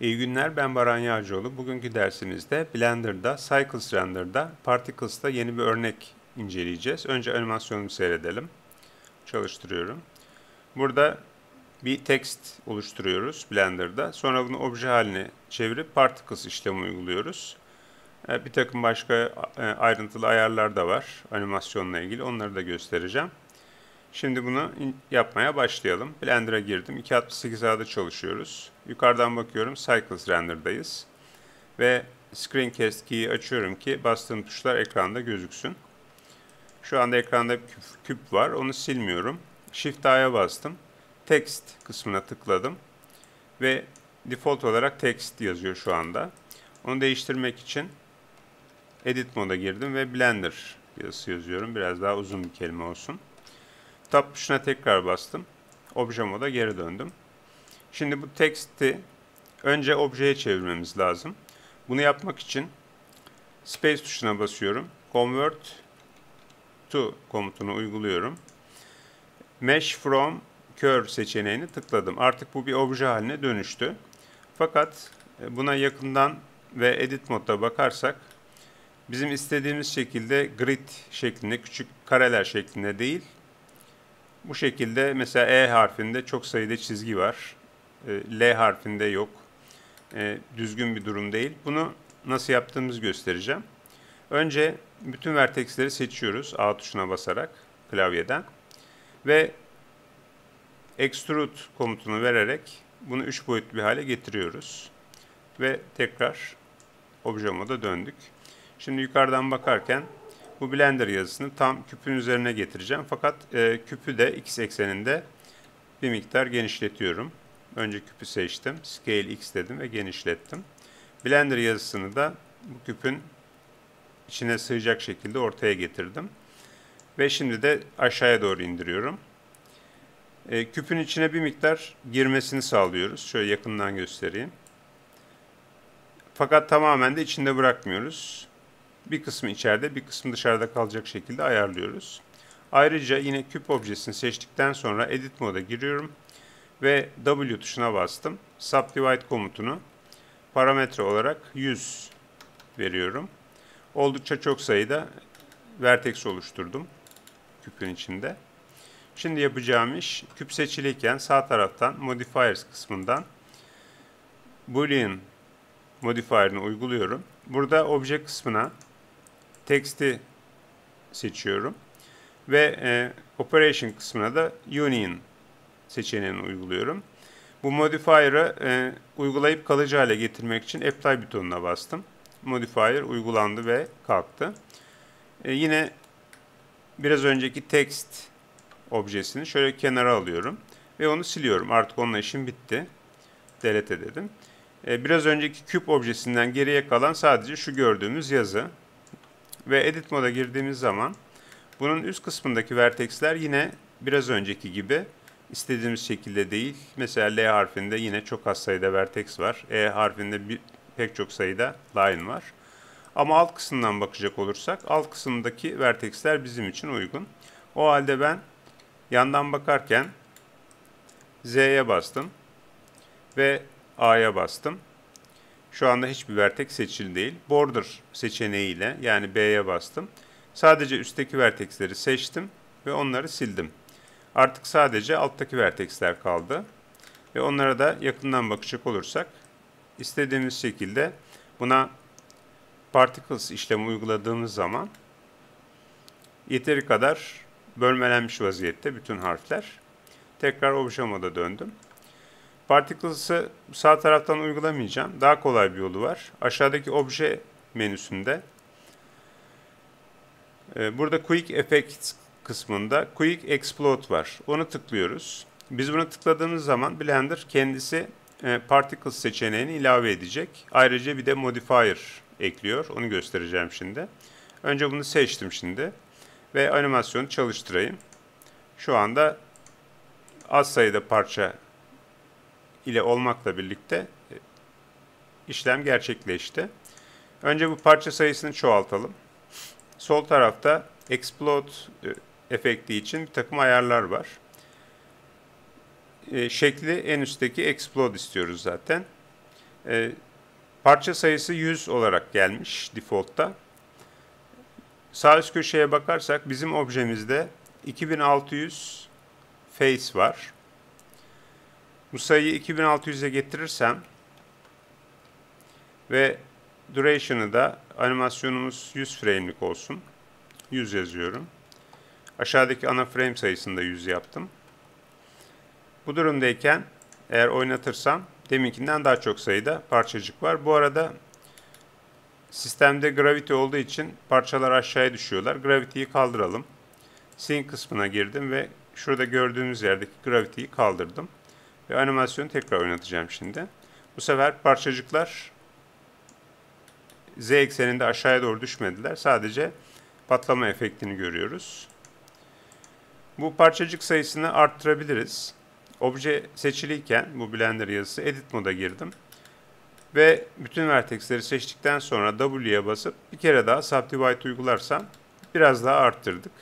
İyi günler ben Baran Yağcıoğlu. Bugünkü dersimizde Blender'da, Cycles Render'da, Particles'ta yeni bir örnek inceleyeceğiz. Önce animasyonumu seyredelim. Çalıştırıyorum. Burada bir text oluşturuyoruz Blender'da. Sonra bunu obje haline çevirip Particles işlemi uyguluyoruz. E, bir takım başka e, ayrıntılı ayarlar da var animasyonla ilgili. Onları da göstereceğim. Şimdi bunu yapmaya başlayalım. Blender'a girdim. 268A'da çalışıyoruz. Yukarıdan bakıyorum. Cycles Render'dayız. Ve Screencast key'i açıyorum ki bastığım tuşlar ekranda gözüksün. Şu anda ekranda küp, küp var. Onu silmiyorum. Shift A'ya bastım. Text kısmına tıkladım. Ve default olarak text yazıyor şu anda. Onu değiştirmek için Edit moda girdim ve Blender yazısı yazıyorum. Biraz daha uzun bir kelime olsun. Tab tuşuna tekrar bastım. Obje moda geri döndüm. Şimdi bu teksti önce objeye çevirmemiz lazım. Bunu yapmak için Space tuşuna basıyorum. Convert to komutunu uyguluyorum. Mesh from Curve seçeneğini tıkladım. Artık bu bir obje haline dönüştü. Fakat e, buna yakından ve edit modda bakarsak bizim istediğimiz şekilde grid şeklinde küçük kareler şeklinde değil bu şekilde mesela E harfinde çok sayıda çizgi var. E, L harfinde yok. E, düzgün bir durum değil. Bunu nasıl yaptığımızı göstereceğim. Önce bütün vertexleri seçiyoruz A tuşuna basarak klavyeden. Ve extrude komutunu vererek bunu 3 boyutlu bir hale getiriyoruz. Ve tekrar obje moda döndük. Şimdi yukarıdan bakarken bu Blender yazısını tam küpün üzerine getireceğim. Fakat e, küpü de x ekseninde bir miktar genişletiyorum. Önce küpü seçtim. Scale x dedim ve genişlettim. Blender yazısını da bu küpün içine sığacak şekilde ortaya getirdim. Ve şimdi de aşağıya doğru indiriyorum. E, küpün içine bir miktar girmesini sağlıyoruz. Şöyle yakından göstereyim. Fakat tamamen de içinde bırakmıyoruz bir kısmı içeride bir kısmı dışarıda kalacak şekilde ayarlıyoruz. Ayrıca yine küp objesini seçtikten sonra edit moda giriyorum ve W tuşuna bastım. Subdivide komutunu parametre olarak 100 veriyorum. Oldukça çok sayıda vertex oluşturdum küpün içinde. Şimdi yapacağım iş küp seçiliyken sağ taraftan modifiers kısmından boolean modifier'ını uyguluyorum. Burada obje kısmına text'i seçiyorum. Ve e, operation kısmına da union seçeneğini uyguluyorum. Bu modifier'ı e, uygulayıp kalıcı hale getirmek için apply butonuna bastım. Modifier uygulandı ve kalktı. E, yine biraz önceki text objesini şöyle kenara alıyorum ve onu siliyorum. Artık onunla işim bitti. Delete dedim. E, biraz önceki küp objesinden geriye kalan sadece şu gördüğümüz yazı. Ve edit moda girdiğimiz zaman bunun üst kısmındaki vertexler yine biraz önceki gibi istediğimiz şekilde değil. Mesela L harfinde yine çok az sayıda vertex var. E harfinde bir, pek çok sayıda line var. Ama alt kısımdan bakacak olursak alt kısımdaki vertexler bizim için uygun. O halde ben yandan bakarken Z'ye bastım ve A'ya bastım. Şu anda hiçbir vertex seçili değil. Border seçeneğiyle yani B'ye bastım. Sadece üstteki vertexleri seçtim ve onları sildim. Artık sadece alttaki vertexler kaldı. Ve onlara da yakından bakacak olursak istediğimiz şekilde buna particles işlemi uyguladığımız zaman yeteri kadar bölmelenmiş vaziyette bütün harfler. Tekrar obje moda döndüm. Particles'ı sağ taraftan uygulamayacağım. Daha kolay bir yolu var. Aşağıdaki obje menüsünde e, burada Quick Effects kısmında Quick Explode var. Onu tıklıyoruz. Biz bunu tıkladığımız zaman Blender kendisi e, Particles seçeneğini ilave edecek. Ayrıca bir de Modifier ekliyor. Onu göstereceğim şimdi. Önce bunu seçtim şimdi. Ve animasyonu çalıştırayım. Şu anda az sayıda parça ile olmakla birlikte e, işlem gerçekleşti. Önce bu parça sayısını çoğaltalım. Sol tarafta explode e, efekti için bir takım ayarlar var. E, şekli en üstteki explode istiyoruz zaten. Parça sayısı 100 olarak gelmiş default'ta. Sağ üst köşeye bakarsak bizim objemizde 2600 face var. Bu sayıyı 2600'e getirirsem ve duration'ı da animasyonumuz 100 frame'lik olsun. 100 yazıyorum. Aşağıdaki ana frame sayısını da 100 yaptım. Bu durumdayken eğer oynatırsam deminkinden daha çok sayıda parçacık var. Bu arada sistemde gravity olduğu için parçalar aşağıya düşüyorlar. Gravity'yi kaldıralım. Scene kısmına girdim ve şurada gördüğünüz yerdeki gravity'yi kaldırdım. Ve animasyonu tekrar oynatacağım şimdi. Bu sefer parçacıklar z ekseninde aşağıya doğru düşmediler. Sadece patlama efektini görüyoruz. Bu parçacık sayısını arttırabiliriz. Obje seçiliyken bu Blender yazısı Edit moda girdim. Ve bütün vertexleri seçtikten sonra W'ye basıp bir kere daha Subdivide uygularsam biraz daha arttırdık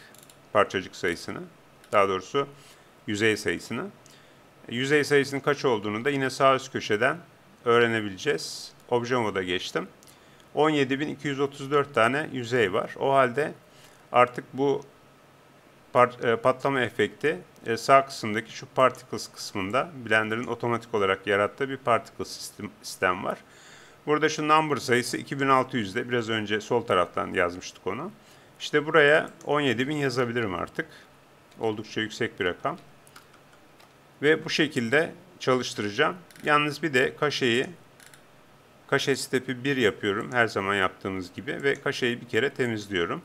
parçacık sayısını. Daha doğrusu yüzey sayısını. Yüzey sayısının kaç olduğunu da yine sağ üst köşeden öğrenebileceğiz. Obje moda geçtim. 17.234 tane yüzey var. O halde artık bu e, patlama efekti e, sağ kısımdaki şu particles kısmında Blender'ın otomatik olarak yarattığı bir particle sistem, sistem var. Burada şu number sayısı 2600'de biraz önce sol taraftan yazmıştık onu. İşte buraya 17.000 yazabilirim artık. Oldukça yüksek bir rakam. Ve bu şekilde çalıştıracağım. Yalnız bir de kaşeyi kaşe stepi 1 yapıyorum her zaman yaptığımız gibi ve kaşeyi bir kere temizliyorum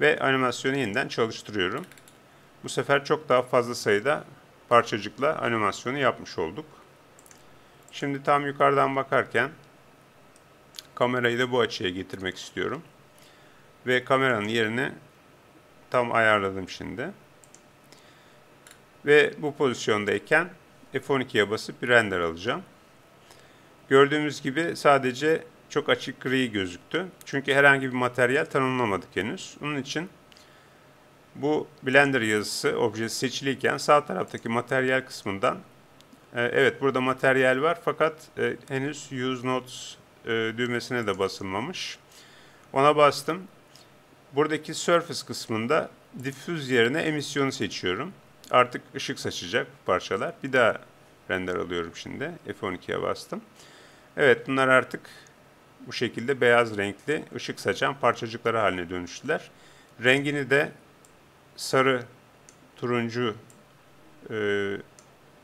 ve animasyonu yeniden çalıştırıyorum. Bu sefer çok daha fazla sayıda parçacıkla animasyonu yapmış olduk. Şimdi tam yukarıdan bakarken kamerayı da bu açıya getirmek istiyorum. Ve kameranın yerini tam ayarladım şimdi. Ve bu pozisyondayken F12'ye basıp bir render alacağım. Gördüğümüz gibi sadece çok açık gri gözüktü. Çünkü herhangi bir materyal tanımlamadık henüz. Onun için bu Blender yazısı objesi seçiliyken sağ taraftaki materyal kısmından e, evet burada materyal var fakat e, henüz Use Notes e, düğmesine de basılmamış. Ona bastım. Buradaki Surface kısmında Diffuse yerine emisyonu seçiyorum. Artık ışık saçacak parçalar. Bir daha render alıyorum şimdi. F12'ye bastım. Evet bunlar artık bu şekilde beyaz renkli ışık saçan parçacıkları haline dönüştüler. Rengini de sarı, turuncu e,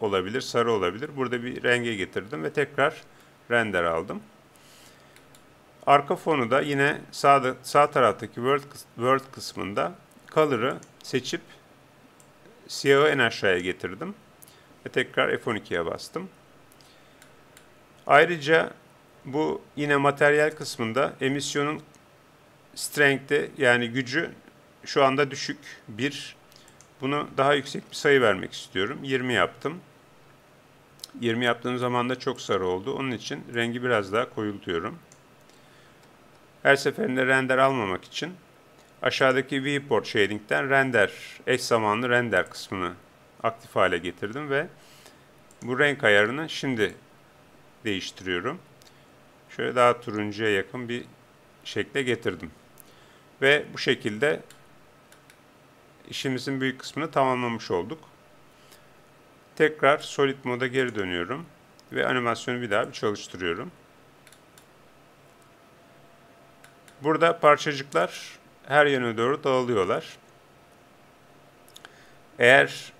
olabilir, sarı olabilir. Burada bir renge getirdim ve tekrar render aldım. Arka fonu da yine sağda, sağ taraftaki World, World kısmında Color'ı seçip siyahı en aşağıya getirdim. Ve tekrar F12'ye bastım. Ayrıca bu yine materyal kısmında emisyonun strength'i yani gücü şu anda düşük. 1. Bunu daha yüksek bir sayı vermek istiyorum. 20 yaptım. 20 yaptığım zaman da çok sarı oldu. Onun için rengi biraz daha koyultuyorum. Her seferinde render almamak için aşağıdaki viewport shading'den render, eş zamanlı render kısmını aktif hale getirdim ve bu renk ayarını şimdi değiştiriyorum. Şöyle daha turuncuya yakın bir şekle getirdim. Ve bu şekilde işimizin büyük kısmını tamamlamış olduk. Tekrar Solid moda geri dönüyorum ve animasyonu bir daha bir çalıştırıyorum. Burada parçacıklar her yöne doğru dağılıyorlar. Eğer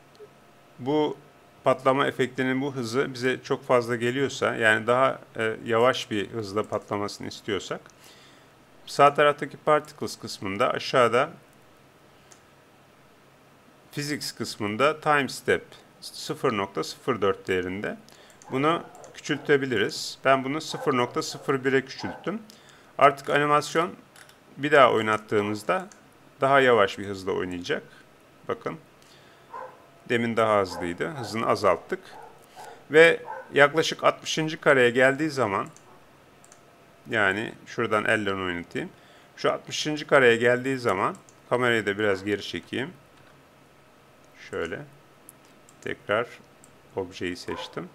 bu patlama efektinin bu hızı bize çok fazla geliyorsa yani daha e, yavaş bir hızla patlamasını istiyorsak sağ taraftaki particles kısmında aşağıda physics kısmında time step 0.04 değerinde bunu küçültebiliriz. Ben bunu 0.01'e küçülttüm. Artık animasyon bir daha oynattığımızda daha yavaş bir hızla oynayacak. Bakın. Demin daha hızlıydı. Hızını azalttık. Ve yaklaşık 60. kareye geldiği zaman yani şuradan elle oynatayım. Şu 60. kareye geldiği zaman kamerayı da biraz geri çekeyim. Şöyle. Tekrar objeyi seçtim.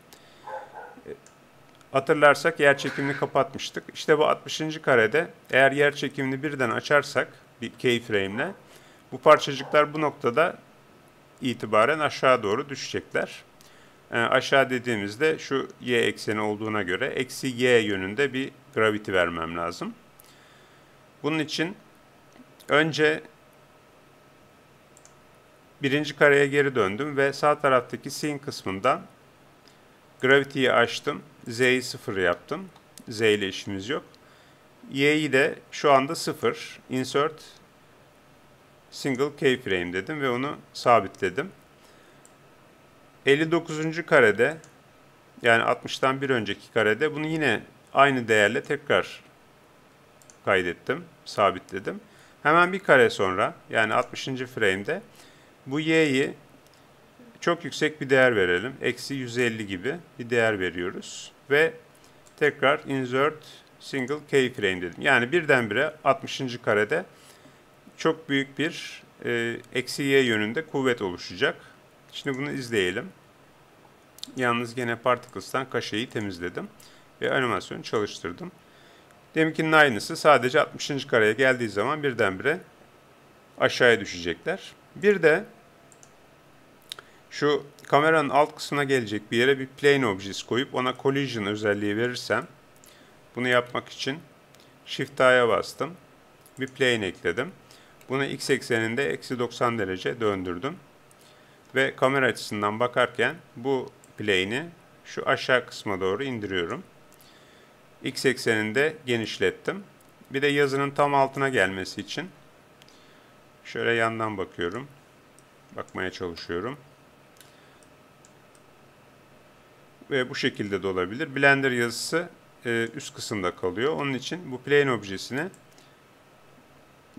Hatırlarsak yer çekimini kapatmıştık. İşte bu 60. karede eğer yer çekimini birden açarsak bir keyframe ile bu parçacıklar bu noktada itibaren aşağı doğru düşecekler. E, aşağı dediğimizde şu y ekseni olduğuna göre eksi y yönünde bir gravity vermem lazım. Bunun için önce birinci kareye geri döndüm ve sağ taraftaki scene kısmından gravity'yi açtım. Z'yi sıfır yaptım. Z ile işimiz yok. Y'yi de şu anda sıfır. Insert single keyframe dedim ve onu sabitledim. 59. karede yani 60'tan bir önceki karede bunu yine aynı değerle tekrar kaydettim, sabitledim. Hemen bir kare sonra yani 60. frame'de bu y'yi çok yüksek bir değer verelim. Eksi 150 gibi bir değer veriyoruz. Ve tekrar insert single keyframe dedim. Yani birdenbire 60. karede çok büyük bir e, eksi y yönünde kuvvet oluşacak. Şimdi bunu izleyelim. Yalnız gene Particles'tan kaşeyi temizledim ve animasyonu çalıştırdım. Deminkinin aynısı sadece 60. kareye geldiği zaman birdenbire aşağıya düşecekler. Bir de şu kameranın alt kısmına gelecek bir yere bir plane objesi koyup ona collision özelliği verirsem bunu yapmak için Shift A'ya bastım. Bir plane ekledim. Bunu x ekseninde eksi 90 derece döndürdüm. Ve kamera açısından bakarken bu plane'i şu aşağı kısma doğru indiriyorum. X ekseninde genişlettim. Bir de yazının tam altına gelmesi için şöyle yandan bakıyorum. Bakmaya çalışıyorum. Ve bu şekilde de olabilir. Blender yazısı e, üst kısımda kalıyor. Onun için bu plane objesini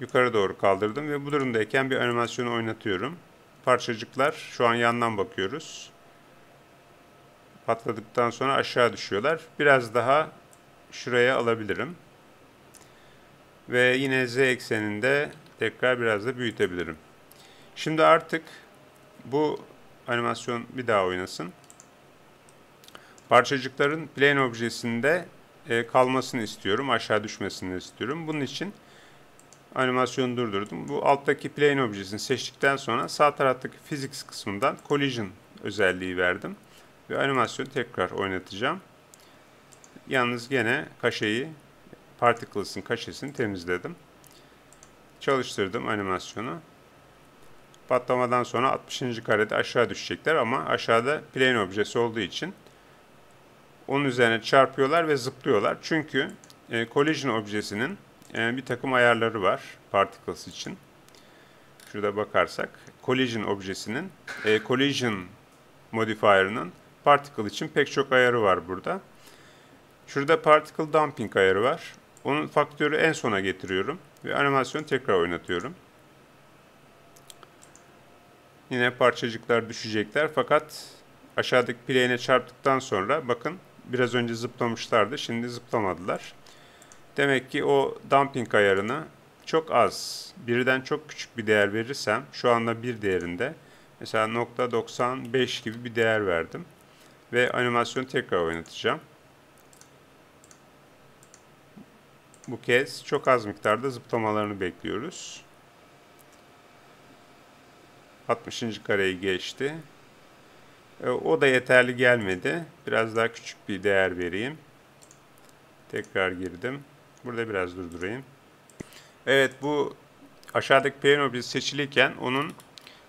yukarı doğru kaldırdım ve bu durumdayken bir animasyonu oynatıyorum. Parçacıklar şu an yandan bakıyoruz. Patladıktan sonra aşağı düşüyorlar. Biraz daha şuraya alabilirim. Ve yine z ekseninde tekrar biraz da büyütebilirim. Şimdi artık bu animasyon bir daha oynasın. Parçacıkların plane objesinde e, kalmasını istiyorum. Aşağı düşmesini istiyorum. Bunun için animasyonu durdurdum. Bu alttaki plane objesini seçtikten sonra sağ taraftaki physics kısmından collision özelliği verdim. Ve animasyonu tekrar oynatacağım. Yalnız gene kaşeyi, particles'ın kaşesini temizledim. Çalıştırdım animasyonu. Patlamadan sonra 60. karede aşağı düşecekler ama aşağıda plane objesi olduğu için onun üzerine çarpıyorlar ve zıplıyorlar. Çünkü e, collision objesinin e, bir takım ayarları var particles için. Şurada bakarsak collision objesinin e, collision modifier'ının particle için pek çok ayarı var burada. Şurada particle dumping ayarı var. Onun faktörü en sona getiriyorum ve animasyonu tekrar oynatıyorum. Yine parçacıklar düşecekler fakat aşağıdaki plane'e çarptıktan sonra bakın biraz önce zıplamışlardı şimdi zıplamadılar. Demek ki o dumping ayarını çok az, birden çok küçük bir değer verirsem şu anda bir değerinde mesela nokta 95 gibi bir değer verdim ve animasyonu tekrar oynatacağım. Bu kez çok az miktarda zıplamalarını bekliyoruz. 60. kareyi geçti. E, o da yeterli gelmedi. Biraz daha küçük bir değer vereyim. Tekrar girdim. Burada biraz durdurayım. Evet bu aşağıdaki objesi seçiliyken onun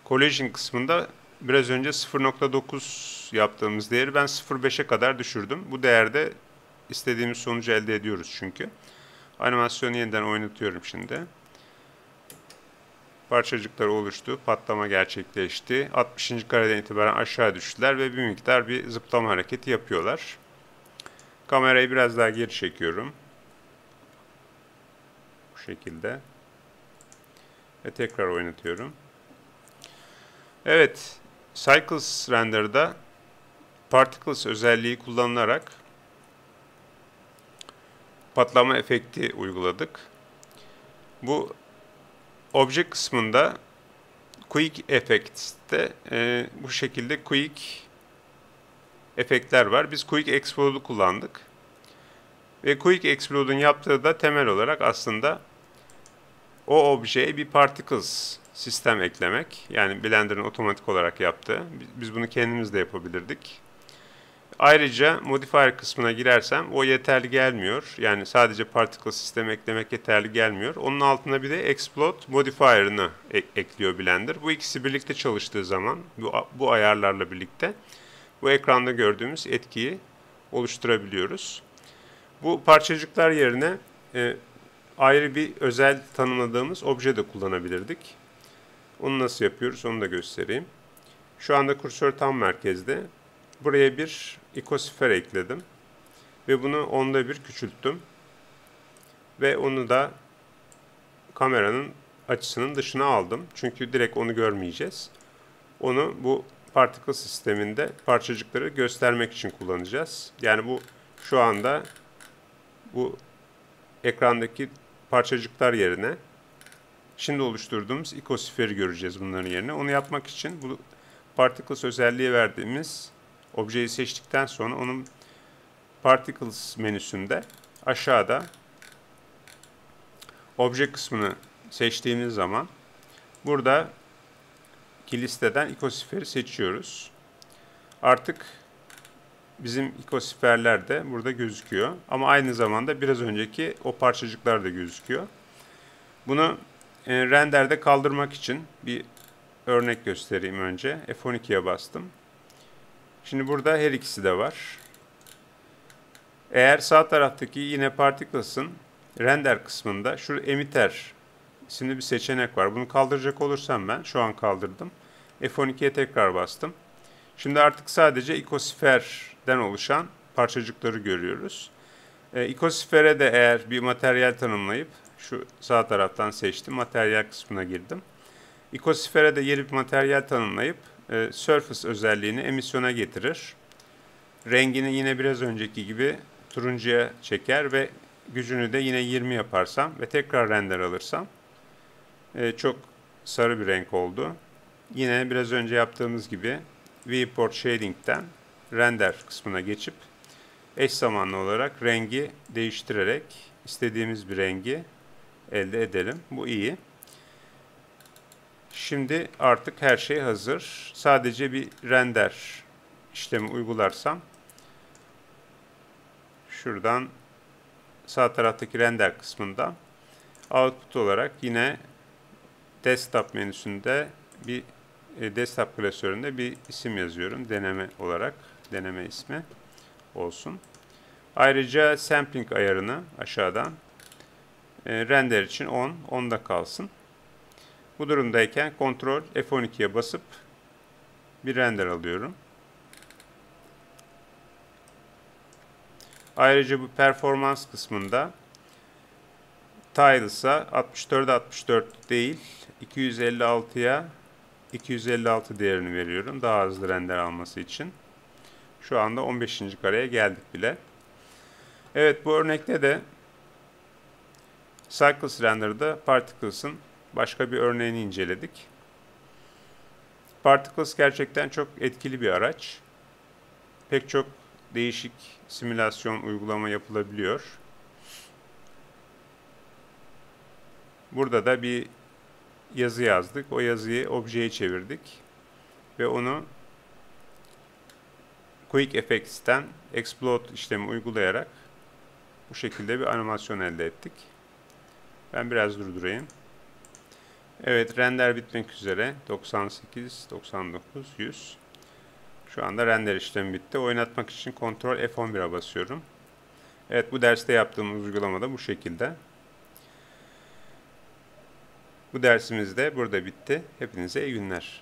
collision kısmında biraz önce 0.9 yaptığımız değeri ben 0.5'e kadar düşürdüm. Bu değerde istediğimiz sonucu elde ediyoruz çünkü. Animasyonu yeniden oynatıyorum şimdi. Parçacıklar oluştu. Patlama gerçekleşti. 60. kareden itibaren aşağı düştüler ve bir miktar bir zıplama hareketi yapıyorlar. Kamerayı biraz daha geri çekiyorum. Bu şekilde. Ve tekrar oynatıyorum. Evet. Cycles Render'da Particles özelliği kullanılarak patlama efekti uyguladık. Bu obje kısmında Quick Effects'te e, bu şekilde Quick efektler var. Biz Quick Expose'u kullandık. Ve Quick Explode'un yaptığı da temel olarak aslında o objeye bir particles sistem eklemek. Yani Blender'ın otomatik olarak yaptığı. Biz bunu kendimiz de yapabilirdik. Ayrıca modifier kısmına girersem o yeterli gelmiyor. Yani sadece particle sistem eklemek yeterli gelmiyor. Onun altına bir de explode modifier'ını ek ekliyor Blender. Bu ikisi birlikte çalıştığı zaman bu, bu ayarlarla birlikte bu ekranda gördüğümüz etkiyi oluşturabiliyoruz. Bu parçacıklar yerine e, ayrı bir özel tanımladığımız obje de kullanabilirdik. Onu nasıl yapıyoruz onu da göstereyim. Şu anda kursör tam merkezde. Buraya bir ikosifer ekledim. Ve bunu onda bir küçülttüm. Ve onu da kameranın açısının dışına aldım. Çünkü direkt onu görmeyeceğiz. Onu bu particle sisteminde parçacıkları göstermek için kullanacağız. Yani bu şu anda bu ekrandaki parçacıklar yerine şimdi oluşturduğumuz ikosferi göreceğiz bunların yerine. Onu yapmak için bu particles özelliği verdiğimiz objeyi seçtikten sonra onun particles menüsünde aşağıda obje kısmını seçtiğimiz zaman burada listeden ikosiferi seçiyoruz. Artık bizim ikosiferler de burada gözüküyor. Ama aynı zamanda biraz önceki o parçacıklar da gözüküyor. Bunu e, renderde kaldırmak için bir örnek göstereyim önce. F12'ye bastım. Şimdi burada her ikisi de var. Eğer sağ taraftaki yine particles'ın render kısmında şu emitter isimli bir seçenek var. Bunu kaldıracak olursam ben şu an kaldırdım. F12'ye tekrar bastım. Şimdi artık sadece ikosferden oluşan parçacıkları görüyoruz. E, ikosfere de eğer bir materyal tanımlayıp şu sağ taraftan seçtim. Materyal kısmına girdim. İkosfere de yeni bir materyal tanımlayıp e, surface özelliğini emisyona getirir. Rengini yine biraz önceki gibi turuncuya çeker ve gücünü de yine 20 yaparsam ve tekrar render alırsam e, çok sarı bir renk oldu. Yine biraz önce yaptığımız gibi viewport shading'den render kısmına geçip eş zamanlı olarak rengi değiştirerek istediğimiz bir rengi elde edelim. Bu iyi. Şimdi artık her şey hazır. Sadece bir render işlemi uygularsam şuradan sağ taraftaki render kısmında output olarak yine desktop menüsünde bir e, desktop klasöründe bir isim yazıyorum. Deneme olarak deneme ismi olsun. Ayrıca sampling ayarını aşağıdan e, render için 10, 10'da kalsın. Bu durumdayken kontrol F12'ye basıp bir render alıyorum. Ayrıca bu performans kısmında Tiles'a 64'e 64 değil 256'ya 256 değerini veriyorum. Daha hızlı render alması için. Şu anda 15. kareye geldik bile. Evet bu örnekte de Cycles Render'da Particles'ın başka bir örneğini inceledik. Particles gerçekten çok etkili bir araç. Pek çok değişik simülasyon uygulama yapılabiliyor. Burada da bir yazı yazdık. O yazıyı objeye çevirdik. Ve onu Quick Effects'ten Explode işlemi uygulayarak bu şekilde bir animasyon elde ettik. Ben biraz durdurayım. Evet render bitmek üzere. 98, 99, 100. Şu anda render işlemi bitti. Oynatmak için Ctrl F11'e basıyorum. Evet bu derste yaptığımız uygulamada bu şekilde. Bu dersimiz de burada bitti. Hepinize iyi günler.